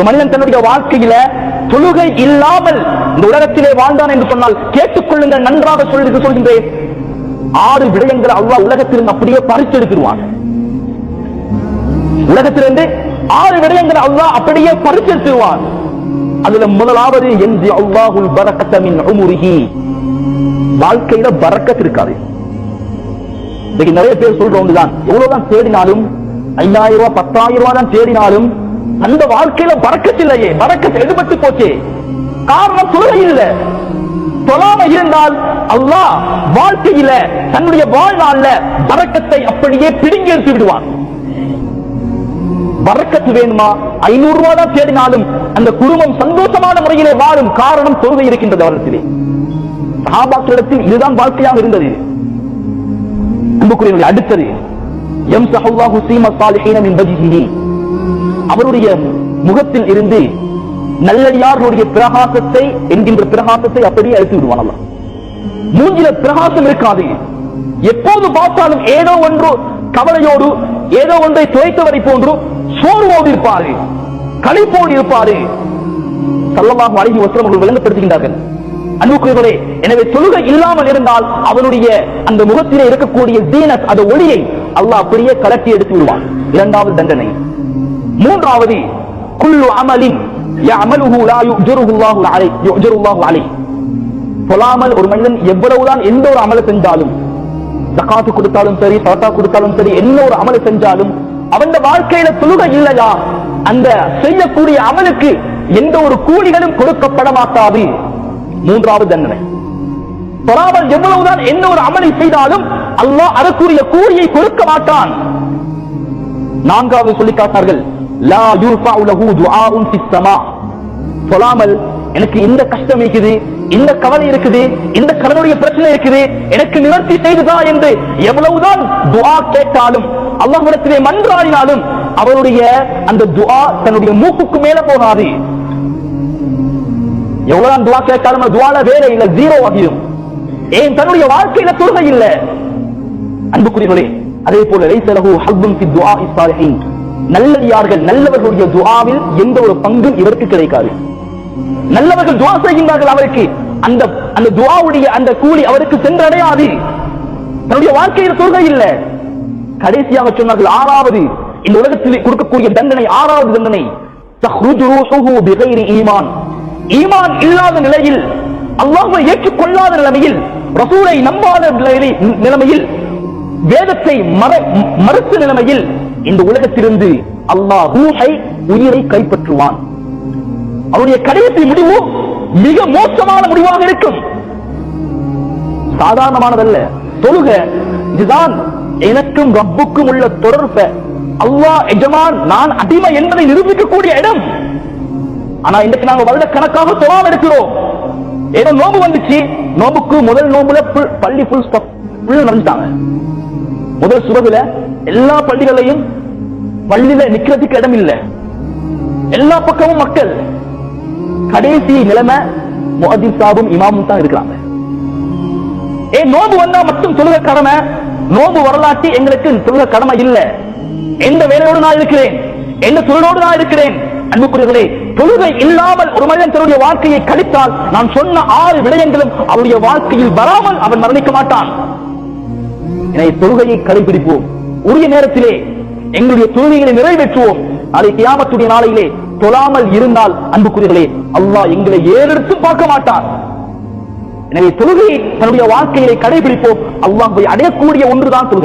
ஒரு மனிதன் தன்னுடைய வாழ்க்கையில தொழுகை இல்லாமல் இந்த உலகத்திலே வாழ்ந்தான் என்று சொன்னால் கேட்டுக்கொள்ளுங்கள் நன்றாக சொல்லி சொல்கின்றேன். ஆறு விடயங்களை அல்லாஹ் உலகத்திலிருந்து அப்படியே பறிச்செடுத்துருவாங்க உலகத்திலிருந்து ஆறு விடயங்களை அல்லாஹ் அப்படியே பறிச்செடுத்துருவான். அதுல முதலாவது என்று அவ்வாஹுல் பரக்கத்தமின் மின் வாழ்க்கையில பறக்கத்து இருக்காது. இன்னைக்கு நிறைய பேர் சொல்றோம் ஒன்றுதான். எவ்வளவுதான் தேடினாலும் ஐயாயிரம் ரூபாய் பத்தாயிரம் ரூபாய் தான் தேடினாலும் அந்த வாழ்க்கையில பறக்கத்தில்லையே பறக்கத்தில் எடுபட்டு போச்சே. காரணம் தொழுகை இல்லை. தொழாம இருந்தால் அல்லாஹ் வாழ்க்கையில தன்னுடைய வாழ்நாள்ல பறக்கத்தை அப்படியே பிடுங்கி எடுத்து விடுவான். பறக்கத்து வேணுமா? ஐநூறு ரூபாய் தான் தேடினாலும் அந்த குடும்பம் சந்தோஷமான முறையிலே வாழும் காரணம் தொழுகை இருக்கின்றது அவரிடத்திலே சஹாபாக்களிடத்தில் இதுதான் வாழ்க்கையாக இருந்தது. அன்புக்குரிய அடுத்தது யம்சஹுல்லாஹு சீம சீமா சாலிஹீனம் என்பது அவருடைய முகத்தில் இருந்து நல்லடியார்களுடைய பிரகாசத்தை என்கின்ற பிரகாசத்தை அப்படியே அழித்து விடுவான் மூஞ்சில பிரகாசம் இருக்காது. எப்போது பார்த்தாலும் ஏதோ ஒன்று கவலையோடு ஏதோ ஒன்றை துவைத்தவரை போன்று சோர்வோடு இருப்பாரு. கழிப்போடு இருப்பாரு. சல்லமாக அழகி வஸ்திரம் அவர்கள் விளங்கப்படுத்துகின்றார்கள். அன்புக்குரியவரே எனவே தொழுகை இல்லாமல் இருந்தால் அவனுடைய அந்த முகத்திலே இருக்கக்கூடிய தீனத் அந்த ஒளியை அல்லாஹ் அப்படியே கலட்டி எடுத்து விடுவான். இரண்டாவது தண்டனை. மூன்றாவது குல்லு அமலின் தொழாமல் ஒரு மனிதன் எவ்வளவுதான் எந்த ஒரு அமலை செஞ்சாலும் தக்காத்து கொடுத்தாலும் சரி சலத்தா கொடுத்தாலும் சரி என்ன ஒரு அமலை செஞ்சாலும் அவன் வாழ்க்கையில தொழுக இல்லையா? அந்த செய்யக்கூடிய அமலுக்கு எந்த ஒரு கூலிகளும் கொடுக்கப்பட மாட்டாது. மூன்றாவது தண்டனை. தொழாமல் எவ்வளவுதான் என்ன ஒரு அமலை செய்தாலும் அல்லாஹ் அதற்குரிய கூலியை கொடுக்க மாட்டான். நான்காவது சொல்லி காட்டார்கள் லா யுர்ஃபஉ லஹு துஆஉன் ஃபிஸ் சொல்லாமல் எனக்கு இந்த கஷ்டம் இருக்குது இந்த கவலை இருக்குது இந்த கடனுடைய பிரச்சனை இருக்குது எனக்கு நிவர்த்தி செய்துதா என்று எவ்வளவுதான் துவா கேட்டாலும் அல்லாஹிடத்திலே மன்றாடினாலும் அவருடைய அந்த துவா தன்னுடைய மூக்குக்கு மேல போகாது. எவ்வளவுதான் துவா கேட்டாலும் துவால வேலை இல்ல ஜீரோ ஆகிடும். ஏன் தன்னுடைய வாழ்க்கையில தொழுகை இல்ல? அன்புக்குரியவர்களே அதே போல லைசலஹு ஹல்பும் ஃபி துஆஇ ஸாலிஹீன் நல்லடியார்கள் நல்லவர்களுடைய துவாவில் எந்த ஒரு பங்கும் இவருக்கு கிடைக்காது. நல்லவர்கள் துவா செய்கின்றார்கள் அவருக்கு. அந்த அந்த துவாவுடைய அந்த கூலி அவருக்கு சென்றடையாது. தன்னுடைய வாழ்க்கையில் தொழுகை இல்லை. கடைசியாக சொன்னார்கள் ஆறாவது இந்த உலகத்தில் கொடுக்கக்கூடிய தண்டனை ஆறாவது தண்டனை ஈமான். ஈமான் இல்லாத நிலையில் அல்லாஹை ஏற்றுக்கொள்ளாத நிலைமையில் ரசூலை நம்பாத நிலையில் நிலைமையில் வேதத்தை மற- மறுத்த நிலைமையில் இந்த உலகத்திலிருந்து அல்லாஹ் ரூஹை உயிரை கைப்பற்றுவான். அவருடைய கடைசி முடிவு மிக மோசமான முடிவாக இருக்கும். சாதாரணமானதல்ல தொழுக இதுதான் எனக்கும் ரப்புக்கும் உள்ள தொடர்பை. அல்லாஹ் எஜமான் நான் அடிமை என்பதை நிரூபிக்கக்கூடிய இடம். ஆனா இன்றைக்கு நாங்க வருட கணக்காக தொழாம இருக்கிறோம். ஏதோ நோம்பு வந்துச்சு. நோம்புக்கு முதல் நோம்புல பள்ளி ஃபுல் ஸ்டாப் நடந்துட்டாங்க. முதல் சுரகுல எல்லா பள்ளிகளையும் பள்ளியில நிக்கிறதுக்கு இடம் இல்ல. எல்லா பக்கமும் மக்கள். கடைசி நிலைமை முஅத்தின் சாபும் இமாமும் தான் இருக்கிறாங்க. ஏ நோம்பு வந்தா மட்டும் தொழுக கடமை? நோம்பு வரலாற்று எங்களுக்கு தொழுக கடமை இல்ல. எந்த வேலையோடு நான் இருக்கிறேன்? எந்த தொழிலோடு நான் இருக்கிறேன்? அன்புக்குரியவர்களே தொழுகை இல்லாமல் ஒரு மனிதன் தன்னுடைய வாழ்க்கையை கழித்தால் நான் சொன்ன ஆறு விடயங்களும் அவருடைய வாழ்க்கையில் வராமல் அவன் மரணிக்க மாட்டான். தொழுகையை கடைபிடிப்போம். உரிய நேரத்திலே எங்களுடைய தொழுகைகளை நிறைவேற்றுவோம். அதை கியாமத்துடைய நாளையிலே தொழாமல் இருந்தால் அன்புக்குரியர்களே அல்லாஹ் எங்களை ஏறெடுத்து பார்க்க மாட்டார் எனவே தொழுகையை தன்னுடைய வாழ்க்கையிலே கடைபிடிப்போம். போய் அடையக்கூடிய ஒன்றுதான் தொழுகை.